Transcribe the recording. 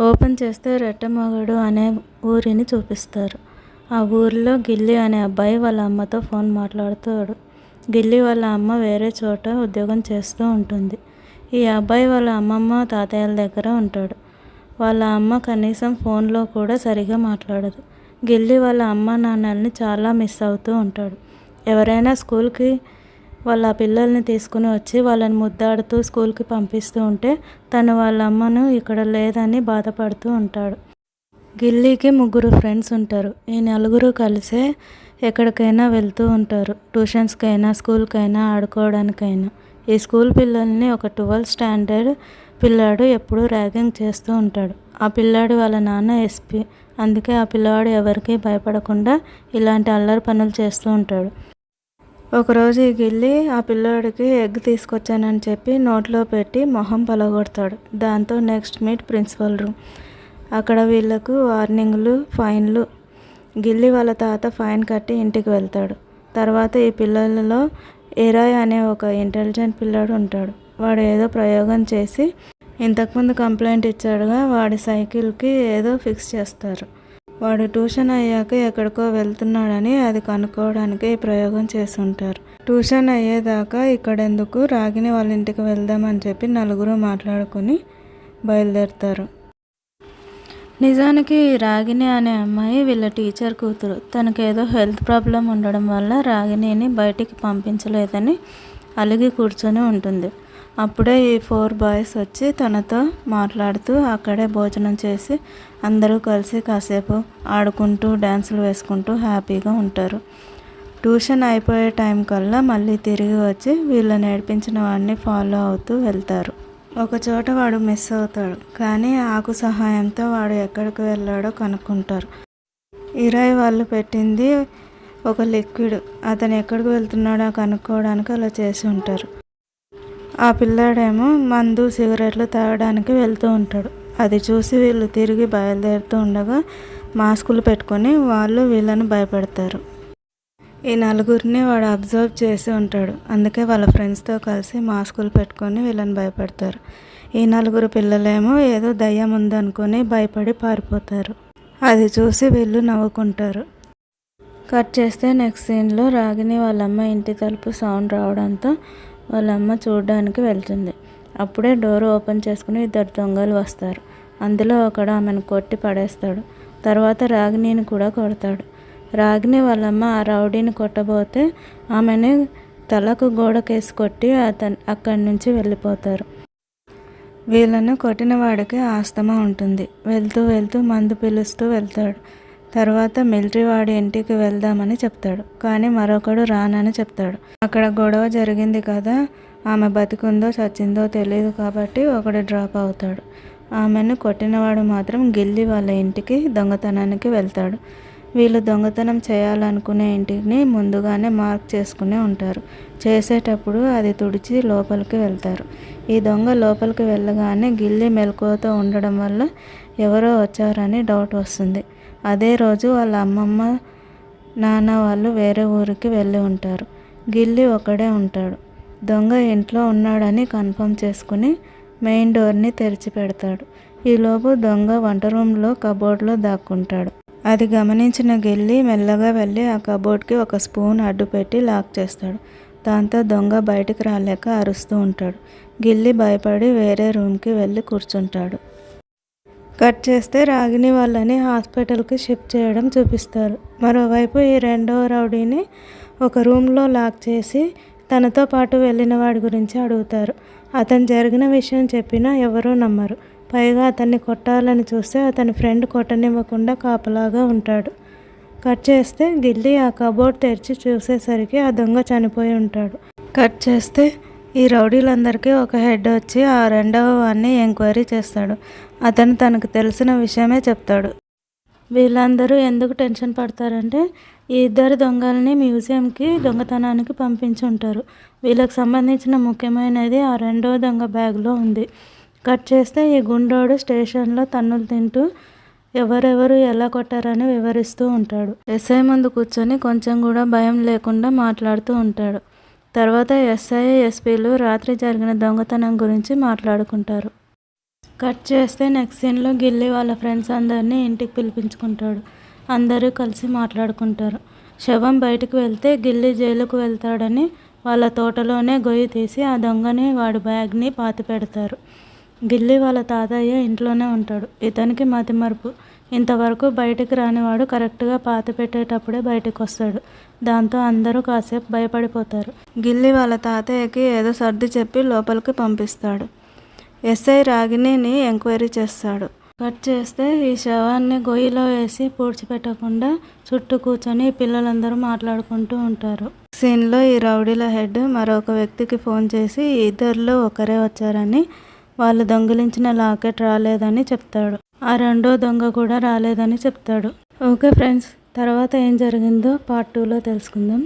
Open చేస్తే రెట్టమొగడు అనే ఊరిని చూపిస్తారు. ఆ ఊరిలో గిల్లి అనే అబ్బాయి వాళ్ళ అమ్మతో ఫోన్ మాట్లాడుతాడు. గిల్లి వాళ్ళ అమ్మ వేరే చోట ఉద్యోగం చేస్తూ ఉంటుంది. ఈ అబ్బాయి వాళ్ళ అమ్మమ్మ తాతయ్యల దగ్గర ఉంటాడు. వాళ్ళ అమ్మ కనీసం ఫోన్లో కూడా సరిగా మాట్లాడదు. గిల్లి వాళ్ళ అమ్మ నాన్నల్ని చాలా మిస్ అవుతూ ఉంటాడు. ఎవరైనా స్కూల్కి వాళ్ళ పిల్లల్ని తీసుకుని వచ్చి వాళ్ళని ముద్దాడుతూ స్కూల్కి పంపిస్తూ ఉంటే తను వాళ్ళ అమ్మను ఇక్కడ లేదని బాధపడుతూ ఉంటాడు. గిల్లీకి ముగ్గురు ఫ్రెండ్స్ ఉంటారు. ఈ నలుగురు కలిసే ఎక్కడికైనా వెళ్తూ ఉంటారు. ట్యూషన్స్కైనా స్కూల్కైనా ఆడుకోవడానికైనా. ఈ స్కూల్ పిల్లల్ని ఒక ట్వెల్త్ స్టాండర్డ్ పిల్లాడు ఎప్పుడూ ర్యాగింగ్ చేస్తూ ఉంటాడు. ఆ పిల్లాడు వాళ్ళ నాన్న ఎస్పీ. అందుకే ఆ పిల్లవాడు ఎవరికీ భయపడకుండా ఇలాంటి అల్లరి పనులు చేస్తూ ఉంటాడు. ఒకరోజు ఈ గిల్లి ఆ పిల్లోడికి ఎగ్ తీసుకొచ్చానని చెప్పి నోట్లో పెట్టి మొహం పలగొడతాడు. దాంతో నెక్స్ట్ మీట్ ప్రిన్సిపల్ రూమ్. అక్కడ వీళ్ళకు వార్నింగ్లు ఫైన్లు. గిల్లి వాళ్ళ తాత ఫైన్ కట్టి ఇంటికి వెళ్తాడు. తర్వాత ఈ పిల్లలలో ఎరాయ్ అనే ఒక ఇంటెలిజెంట్ పిల్లాడు ఉంటాడు. వాడు ఏదో ప్రయోగం చేసి ఇంతకుముందు కంప్లైంట్ ఇచ్చాడుగా వాడి సైకిల్కి ఏదో ఫిక్స్ చేస్తారు. వాడు ట్యూషన్ అయ్యాక ఎక్కడికో వెళ్తున్నాడని అది కనుక్కోవడానికి ఈ ప్రయోగం చేస్తుంటారు. ట్యూషన్ అయ్యేదాకా ఇక్కడెందుకు? రాగిని వాళ్ళ ఇంటికి వెళ్దామని చెప్పి నలుగురు మాట్లాడుకుని బయలుదేరుతారు. నిజానికి రాగిణి అనే అమ్మాయి వీళ్ళ టీచర్ కూతురు. తనకేదో హెల్త్ ప్రాబ్లం ఉండడం వల్ల రాగిణిని బయటికి పంపించలేదని అలిగి కూర్చొని ఉంటుంది. అప్పుడే ఈ ఫోర్ బాయ్స్ వచ్చి తనతో మాట్లాడుతూ అక్కడే భోజనం చేసి అందరూ కలిసి కాసేపు ఆడుకుంటూ డ్యాన్సులు వేసుకుంటూ హ్యాపీగా ఉంటారు. ట్యూషన్ అయిపోయే టైం కల్లా మళ్ళీ తిరిగి వచ్చి వీళ్ళు నేర్పించిన వాడిని ఫాలో అవుతూ వెళ్తారు. ఒక చోట వాడు మిస్ అవుతాడు కానీ ఆకు సహాయంతో వాడు ఎక్కడికి వెళ్ళాడో కనుక్కుంటారు. ఇరాయ్ వాళ్ళు పెట్టింది ఒక లిక్విడ్. అతను ఎక్కడికి వెళ్తున్నాడో కనుక్కోవడానికి అలా చేసి ఉంటారు. ఆ పిల్లాడేమో మందు సిగరెట్లు తాగడానికి వెళ్తూ ఉంటాడు. అది చూసి వీళ్ళు తిరిగి బయలుదేరుతూ ఉండగా మాస్కులు పెట్టుకొని వాళ్ళు వీళ్ళని భయపెడతారు. ఈ నలుగురిని వాడు అబ్జర్వ్ చేసి ఉంటాడు. అందుకే వాళ్ళ ఫ్రెండ్స్తో కలిసి మాస్కులు పెట్టుకొని వీళ్ళని భయపెడతారు. ఈ నలుగురు పిల్లలేమో ఏదో దయ్యం ఉందనుకొని భయపడి పారిపోతారు. అది చూసి వీళ్ళు నవ్వుకుంటారు. కట్ చేస్తే నెక్స్ట్ సీన్లో రాగిని వాళ్ళమ్మ ఇంటి తలుపు సౌండ్ రావడంతో వాళ్ళమ్మ చూడడానికి వెళ్తుంది. అప్పుడే డోర్ ఓపెన్ చేసుకుని ఇద్దరు దొంగలు వస్తారు. అందులో ఒకడు ఆమెను కొట్టి పడేస్తాడు. తర్వాత రాగిణిని కూడా కొడతాడు. రాగిణి వాళ్ళమ్మ ఆ రౌడీని కొట్టబోతే ఆమెని తలకు గోడకేసి కొట్టి అతను అక్కడి నుంచి వెళ్ళిపోతారు. వీళ్ళను కొట్టిన వాడికి ఆస్తమా ఉంటుంది. వెళ్తూ వెళ్తూ మందు పిలుస్తూ వెళ్తాడు. తర్వాత మిలిటరీ వాడి ఇంటికి వెళ్దామని చెప్తాడు. కానీ మరొకడు రానని చెప్తాడు. అక్కడ గొడవ జరిగింది కదా ఆమె బతికుందో చచ్చిందో తెలియదు కాబట్టి ఒకడు డ్రాప్ అవుతాడు. ఆమెను కొట్టినవాడు మాత్రం గిల్లి వాళ్ళ ఇంటికి దొంగతనానికి వెళ్తాడు. వీళ్ళు దొంగతనం చేయాలనుకునే ఇంటిని ముందుగానే మార్క్ చేసుకునే ఉంటారు. చేసేటప్పుడు అది తుడిచి లోపలికి వెళ్తారు. ఈ దొంగ లోపలికి వెళ్ళగానే గిల్లి మెలకువతో ఉండడం వల్ల ఎవరో వచ్చారని డౌట్ వస్తుంది. అదే రోజు వాళ్ళ అమ్మమ్మ నాన్న వాళ్ళు వేరే ఊరికి వెళ్ళి ఉంటారు. గిల్లి ఒకడే ఉంటాడు. దొంగ ఇంట్లో ఉన్నాడని కన్ఫర్మ్ చేసుకుని మెయిన్ డోర్ని తెరిచి పెడతాడు ఈలోపు దొంగ వంట రూమ్లో కబోర్డ్లో దాక్కుంటాడు. అది గమనించిన గిల్లి మెల్లగా వెళ్ళి ఆ కబోర్డ్కి ఒక స్పూన్ అడ్డు పెట్టి లాక్ చేస్తాడు. దాంతో దొంగ బయటికి రాలేక అరుస్తూ ఉంటాడు. గిల్లి భయపడి వేరే రూమ్కి వెళ్ళి కూర్చుంటాడు. కట్ చేస్తే రాగిని వాళ్ళని హాస్పిటల్కి షిఫ్ట్ చేయడం చూపిస్తారు. మరోవైపు ఈ రెండో రౌడీని ఒక రూమ్లో లాక్ చేసి తనతో పాటు వెళ్ళిన వాడి గురించి అడుగుతారు. అతను జరిగిన విషయం చెప్పినా ఎవరూ నమ్మరు. పైగా అతన్ని కొట్టాలని చూస్తే అతని ఫ్రెండ్ కొట్టనివ్వకుండా కాపలాగా ఉంటాడు. కట్ చేస్తే గిల్లి ఆ కబోర్డ్ తెరిచి చూసేసరికి ఆ దొంగ చనిపోయి ఉంటాడు. కట్ చేస్తే ఈ రౌడీలందరికీ ఒక హెడ్ వచ్చి ఆ రెండవ వాడిని ఎంక్వైరీ చేస్తాడు. అతను తనకు తెలిసిన విషయమే చెప్తాడు. వీళ్ళందరూ ఎందుకు టెన్షన్ పడతారంటే ఈ ఇద్దరు దొంగల్ని మ్యూజియంకి దొంగతనానికి పంపించి ఉంటారు వీళ్ళకి సంబంధించిన ముఖ్యమైనది ఆ రెండో దొంగ బ్యాగ్లో ఉంది. కట్ చేస్తే ఈ గుండోడు స్టేషన్లో తన్నులు తింటూ ఎవరెవరు ఎలా కొట్టారని వివరిస్తూ ఉంటాడు. ఎస్ఐ ముందు కూర్చొని కొంచెం కూడా భయం లేకుండా మాట్లాడుతూ ఉంటాడు. తర్వాత ఎస్ఐ ఎస్పీలు రాత్రి జరిగిన దొంగతనం గురించి మాట్లాడుకుంటారు. కట్ చేస్తే నెక్స్ట్ సీన్లో గిల్లి వాళ్ళ ఫ్రెండ్స్ అందరినీ ఇంటికి పిలిపించుకుంటాడు. అందరూ కలిసి మాట్లాడుకుంటారు. శవం బయటకు వెళ్తే గిల్లి జైలుకు వెళ్తాడని వాళ్ళ తోటలోనే గొయ్యి తీసి ఆ దొంగని వాడి బ్యాగ్ని పాతి పెడతారు గిల్లీ వాళ్ళ తాతయ్య ఇంట్లోనే ఉంటాడు. ఇతనికి మతిమరుపు. ఇంతవరకు బయటికి రానివాడు కరెక్ట్గా పాతి పెట్టేటప్పుడే బయటకు వస్తాడు దాంతో అందరూ కాసేపు భయపడిపోతారు. గిల్లి వాళ్ళ తాతయ్యకి ఏదో సర్ది చెప్పి లోపలికి పంపిస్తాడు. ఎస్ఐ రాగిణిని ఎంక్వైరీ చేస్తాడు. కట్ చేస్తే ఈ శవాన్ని గొయ్యిలో వేసి పూడ్చిపెట్టకుండా చుట్టూ కూర్చొని పిల్లలందరూ మాట్లాడుకుంటూ ఉంటారు. సీన్లో ఈ రౌడీల హెడ్ మరొక వ్యక్తికి ఫోన్ చేసి ఇద్దరిలో ఒకరే వచ్చారని వాళ్ళు దొంగిలించిన లాకెట్ రాలేదని చెప్తాడు. ఆ రెండో దొంగ కూడా రాలేదని చెప్తాడు. ఓకే ఫ్రెండ్స్ తర్వాత ఏం జరిగిందో పార్ట్ టూలో తెలుసుకుందాం.